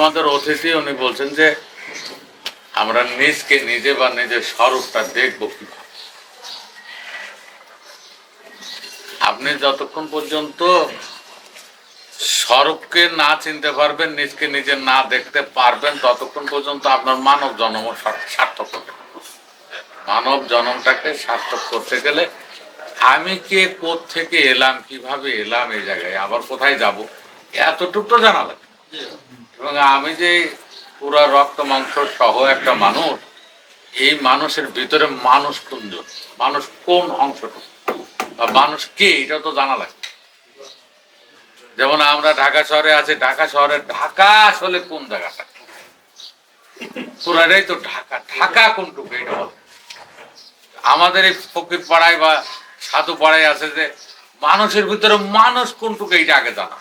আমাদের অতিথি উনি বলছেন যে আমরা নিজকে নিজে বা নিজের স্বরূপটা দেখব কীভাবে। আপনি যতক্ষণ পর্যন্ত স্বরূপকে না চিনতে পারবেন, নিজকে নিজে না দেখতে পারবেন, ততক্ষণ পর্যন্ত আপনার মানব জন্ম সার্থক হবে। মানব জন্মটাকে সার্থক করতে গেলে আমি কে থেকে এলাম, কীভাবে এলাম এই জায়গায়, আবার কোথায় যাব, এতটুকু তো জানা লাগে এবং আমি যে পুরা রক্ত, মাংস সহ একটা মানুষ, এই মানুষের ভিতরে মানুষ কোনজন মানুষ কোন অংশটুকু বা মানুষ কে? এটা তো জানা লাগে যেমন আমরা ঢাকা শহরে আছি, ঢাকা শহরে ঢাকা আসলে কোন জায়গাটা? পুরাটাই তো ঢাকা। ঢাকা কোনটুকু? এটা বল। আমাদের এই ফকির পাড়ায় বা সাধু পাড়ায় আছে যে, মানুষের ভিতরে মানুষ কোনটুকু? এইটা আগে জানা।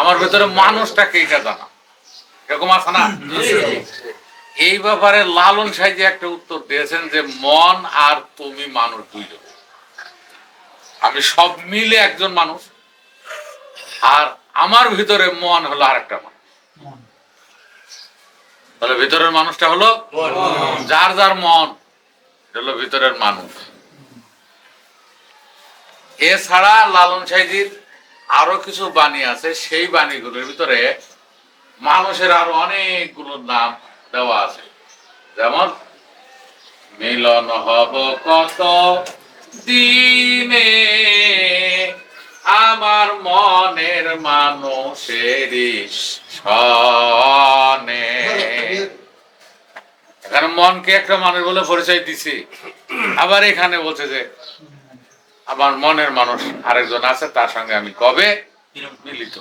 আমার ভিতরে মানুষটাকে এইটা জানা। এরকম আছে না? এই ব্যাপারে লালন সাহেজি একটা উত্তর দিয়েছেন যে মন আর তুমি মানুষ দুইজন। আমি সব মিলে একজন মানুষ আর আমার ভিতরে মন হলো আরেকটা মানুষ। তাহলে ভিতরের মানুষটা হলো যার যার মন হলো ভিতরের মানুষ। এছাড়া লালন সাহেজির আরও কিছু বাণী আছে, সেই বাণীগুলোর ভিতরে মানুষের আরও অনেকগুলো নাম দেওয়া আছে। যেমন, মিলন হব কত দিনে আমার মনের মানুষেরই সনে এখানে মনকে একটা মানুষ বলে পরিচয় দিছি। আবার এখানে বলছে যে আমার মনের মানুষ আরেকজন আছে তার সঙ্গে আমি কবে মিলিত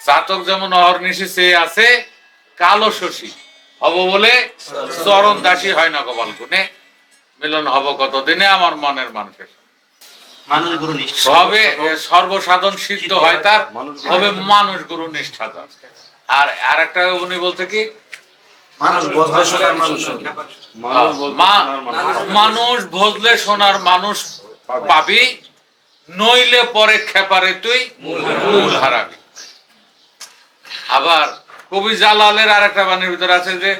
চাতক যেমন অহর্নিশি চেয়ে আছে কালো শশী হব বলে চরণ দাসী হয় না গোপাল গুনে মিলন হব কতদিনে আমার মনের মানুষের হবে সর্বসাধন সিদ্ধ হয় তার হবে মানুষ গুরু নিষ্ঠাধন আর আর একটা উনি বলতে কি মানুষ বদলে সোনার মানুষ মানুষ ভজলে সোনার মানুষ পাবি। নইলে পরে খেপারে তুই মূল হারাবি। আবার কবি জালালের আর একটা বাণীর ভিতরে আছে যে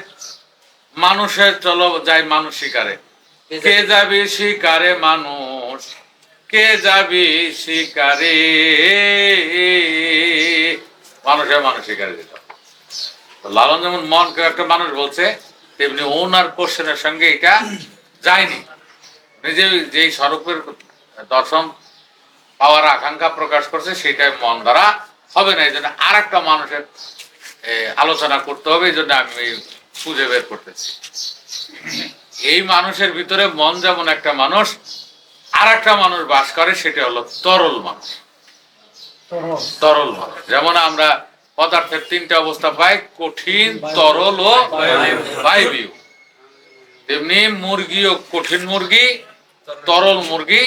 মানুষের চলো যাই মানুষ শিকারে। কে যাবি? শিকারে মানুষ? কে যাবি শিকারে? মানুষের মানুষ শিকারে যেত তো লালন যেমন মনকে একটা মানুষ বলছে তেমনি ওনার কোশ্চেনের সঙ্গে এটা যায়নি। নিজে যেই স্বরূপের দর্শন পাওয়ার আকাঙ্ক্ষা প্রকাশ করছে সেটাই মন দ্বারা হবে না। এই জন্য আর একটা মানুষের আলোচনা করতে হবে এই জন্য আমি খুঁজে বের করতেছি। এই মানুষের ভিতরে মন যেমন একটা মানুষ আর একটা মানুষ বাস করে সেটা হলো তরল মানুষ। তরল মানুষ। যেমন আমরা পদার্থের তিনটা অবস্থা পাই কঠিন, তরল ও বায়বীয়। তেমনি মুরগিও কঠিন মুরগি, তরল মুরগি,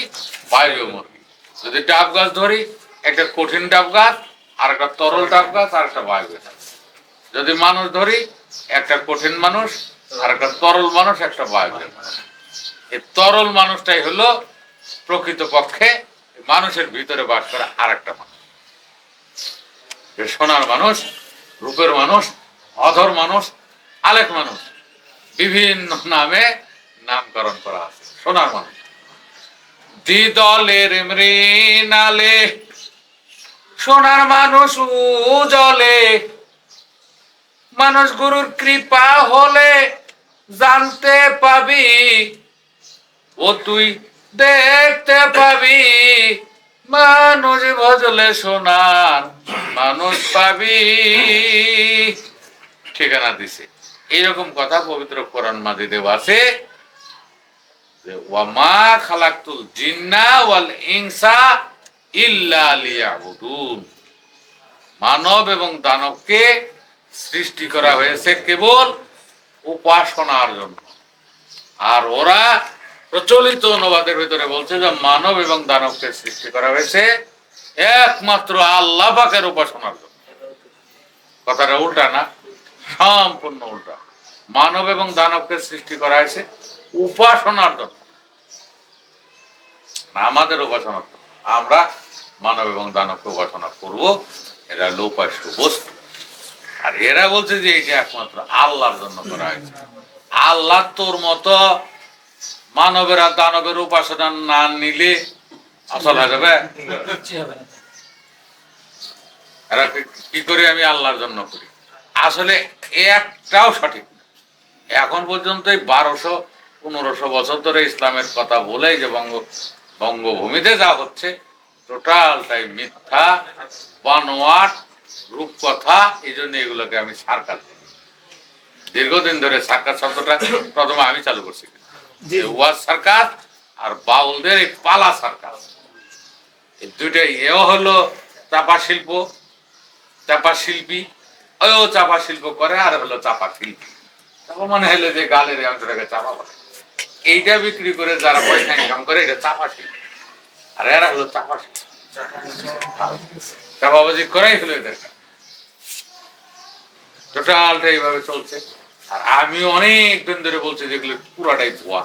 বায়বীয় মুরগি। যদি ডাব গাছ ধরি, একটা কঠিন ডাব গাছ, আর একটা তরল ডাব গাছ, আর একটা বায়বীয় যদি মানুষ ধরি, একটা কঠিন মানুষ, আর একটা তরল মানুষ, একটা বায়বীয় মানুষ। এই তরল মানুষটাই হলো প্রকৃত পক্ষে মানুষের ভিতরে বাস করা আর একটা মানুষ। সোনার মানুষ, রূপের মানুষ, অধর মানুষ আলেক মানুষ, বিভিন্ন নামে নামকরণ করা আছে। সোনার মানুষ। দ্বিদলের মৃণালে, সোনার মানুষ উজলে মানুষ গুরুর কৃপা হলে জানতে পাবি, ও তুই দেখতে পাবি মানুষ ভজলে সোনার, মানুষ পাবি। ঠিকানা দিছে। এইরকম কথা পবিত্র কোরআন মাজিদেও আছে ওয়ামা খালাকতুল জিন্না ওয়াল ইনসা ইল্লা লিয়াবুদুন। মানব এবং দানবকে সৃষ্টি করা হয়েছে কেবল উপাসনার জন্য। আর ওরা প্রচলিত অনুবাদের ভিতরে বলছে যে মানব এবং দানবকে সৃষ্টি করা হয়েছে একমাত্র আল্লাহ পাকের উপাসনার জন্য। কথাটা উল্টা না, সম্পূর্ণ উল্টা। মানব এবং দানবকে সৃষ্টি করা হয়েছে উপাসনার জন্য। আমাদের উপাসনার জন্য। আমরা মানব এবং দানবকে উপাসনা করব, এরা লোপাস্য বস্তু। আর এরা বলছে যে এটা একমাত্র আল্লাহর জন্য করা হয়েছে। আল্লাহ তোর মতো মানবেরা দানবের উপাসনা না নিলে আসল হয়ে যাবে? এরা কি- করে আমি আল্লাহর জন্য করি? আসলে একটাও সঠিক এখন পর্যন্ত এই বারোশো, পনেরোশো বছর ধরে ইসলামের কথা বলে যে বঙ্গ, বঙ্গভূমিতে যা হচ্ছে টোটালটাই মিথ্যা, বানোয়াট, রূপকথা, এই জন্য এগুলোকে আমি সার্কাস। দীর্ঘদিন ধরে সার্কাস শব্দটা প্রথমে আমি চালু করছি। যে আর বাউলদের এই পালা সার্কাস এই দুইটাই। এও হলো চাপা শিল্প, চাপা শিল্পী ও চাপা শিল্প করে, আর হলো চাপা শিল্পী। চাপা মানে হলো যে গালের অংশটাকে চাপা বলে। এইটা বিক্রি করে যারা পয়সা ইনকাম করে, এটা চাপা শিল্পী। আর এরা হলো চাপা শিল্পী। চাপাবাজি করাই হলো এদের টোটালটা এইভাবে চলছে। আর আমি অনেক দিন ধরে বলছি যেগুলো পুরাটাই ভুয়া।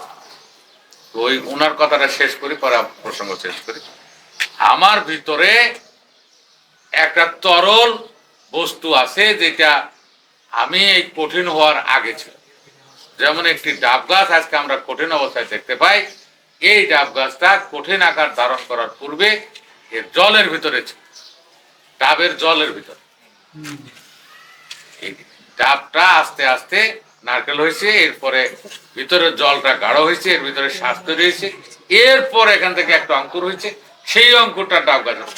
তো ওই ওনার কথাটা শেষ করি, পরে প্রসঙ্গ শেষ করি। আমার ভিতরে একটা তরল বস্তু আছে যেটা আমি এই কঠিন হওয়ার আগে ছিল। যেমন একটি ডাব গাছ আজকে আমরা কঠিন অবস্থায় দেখতে পাই। এই ডাব গাছটা কঠিন আকার ধারণ করার পূর্বে এর জলের ভিতরে ছিল। ডাবের জলের ভিতরে। ডাবটা আস্তে আস্তে নারকেল হয়েছে, এরপরে ভিতরে জলটা গাঢ় হয়েছে, এর ভিতরে শ্বাস তৈরি হয়েছে এরপর এখান থেকে একটা অঙ্কুর হয়েছে, সেই অঙ্কুরটা ডাব গাছের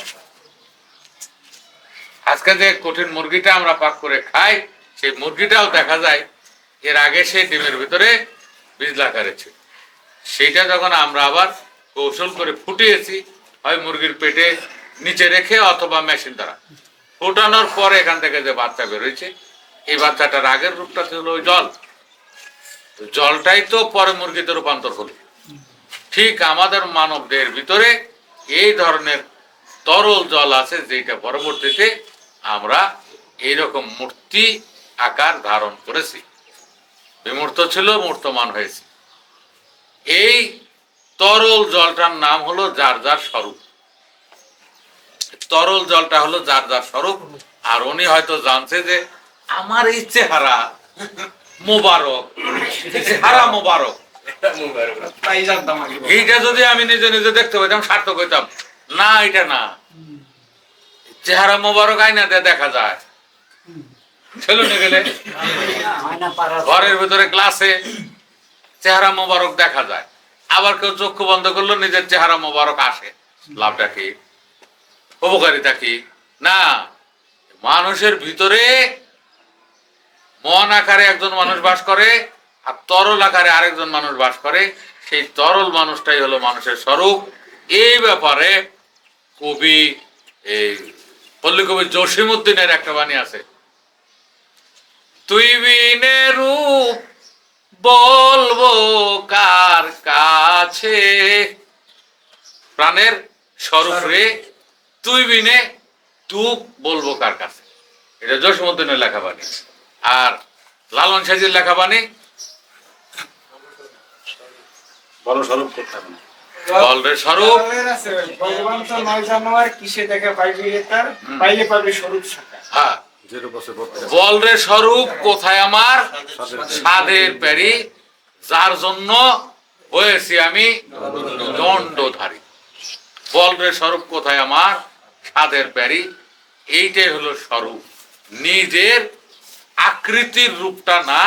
আজকে যে কঠিন মুরগিটা আমরা পাক করে খাই, সেই মুরগিটাও দেখা যায় এর আগে সেই ডিমের ভিতরে বীজ লাগারে ছিল সেইটা যখন আমরা আবার কৌশল করে ফুটিয়েছি, হয় মুরগির পেটে নিচে রেখে অথবা মেশিন দ্বারা, ফুটানোর পরে এখান থেকে যে বাচ্চা বেরোয়েছে এই বাচ্চাটার আগের রূপটা ছিল ওই জল। জলটাই তো পরে মুরগিতে রূপান্তর হলো। ঠিক আমাদের মানবদের ভিতরে এই ধরনের তরল জল আছে যেটা পরবর্তীতে আমরা এইরকম মূর্তি আকার ধারণ করেছি। বিমূর্ত ছিল, মূর্তমান হয়েছে। এই তরল জলটার নাম হলো যার যার স্বরূপ। তরল জলটা হলো যার যার স্বরূপ। আর উনি হয়তো জানছে যে আমার এই চেহারা মোবারক। চেহারা মোবারক। এইটা যদি আমি নিজে নিজে দেখতে পেতাম সার্থক হইতাম। না এটা না। চেহারা মোবারক আয়নাতে দেখা যায়। সেলুনে গেলে ঘরের ভিতরে ক্লাসে চেহারা মোবারক দেখা যায়। আবার কেউ চক্ষু বন্ধ করল নিজের চেহারা মোবারক আসে। লাভটা কি? উপকারিতা কি? না। মানুষের ভিতরে মন আকারে একজন মানুষ বাস করে আর তরল আকারে আরেকজন মানুষ বাস করে। সেই তরল মানুষটাই হলো মানুষের স্বরূপ। এই ব্যাপারে কবি এই পল্লী কবি জসিম উদ্দিনের একটা বাণী আছে। তুই বিনে রূপ বলব কার কাছে? প্রাণের স্বরূপ রে, তুই বিনে তুক বলব কার কাছে? এটা জসীমুদ্দিনের লেখা বাণী। আর লালন সাজির লেখা বাণী বড় স্বরূপ করতে হবে না। বলরে স্বরূপ। ভগবান তো নয় জানোয়ার কিসে দেখে পাইবি রে তার? পাইলে পাবে স্বরূপ শাখা হ্যাঁ। যেটা বসে পড়তে বলরে স্বরূপ কোথায় আমার? সাধের প্যারি যার জন্য হয়েছি আমি দণ্ডধারী। বলরে স্বরূপ কোথায় আমার? সাধের প্যারি এইটাই হলো স্বরূপ। নিজের আকৃতির রূপটা না,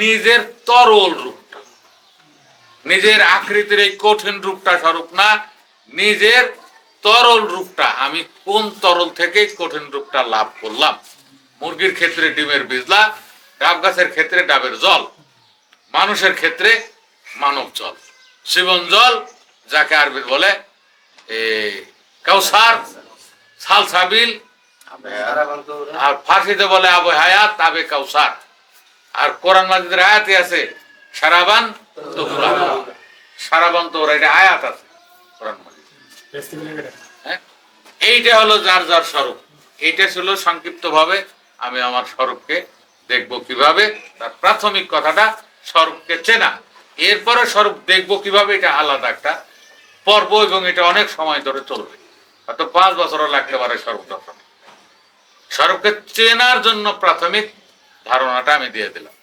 নিজের তরল রূপটা। নিজের আকৃতির এই কঠিন রূপটা স্বরূপ না, নিজের তরল রূপটা। আমি কোন তরল থেকে কঠিন রূপটা লাভ করলাম? মুরগির ক্ষেত্রে ডিমের বিজলা, ডাব গাছের ক্ষেত্রে ডাবের জল, মানুষের ক্ষেত্রে মানব জল, জীবন জল, যাকে আরবি বলে কাউসার, সালসাবিল আর ফার্সিতে বলে আবু হায়াত, আবে কাউসার। আর কোরআন মাজিদের আয়াতে আছে, সারাবান সারাবান তোহরা এটা আয়াত আছে, কোরআন হ্যাঁ? এইটা হলো যার যার স্বরূপ। এইটা ছিল সংক্ষিপ্ত ভাবে আমি আমার স্বরূপকে দেখব কীভাবে, তার প্রাথমিক কথাটা স্বরূপকে চেনা। এরপরে স্বরূপ দেখব কীভাবে, এটা আলাদা একটা পর্ব এবং এটা অনেক সময় ধরে চলবে। হয়তো পাঁচ বছরও লাগতে পারে স্বরূপ দর্শনে। স্বরূপকে চেনার জন্য প্রাথমিক ধারণাটা আমি দিয়ে দিলাম।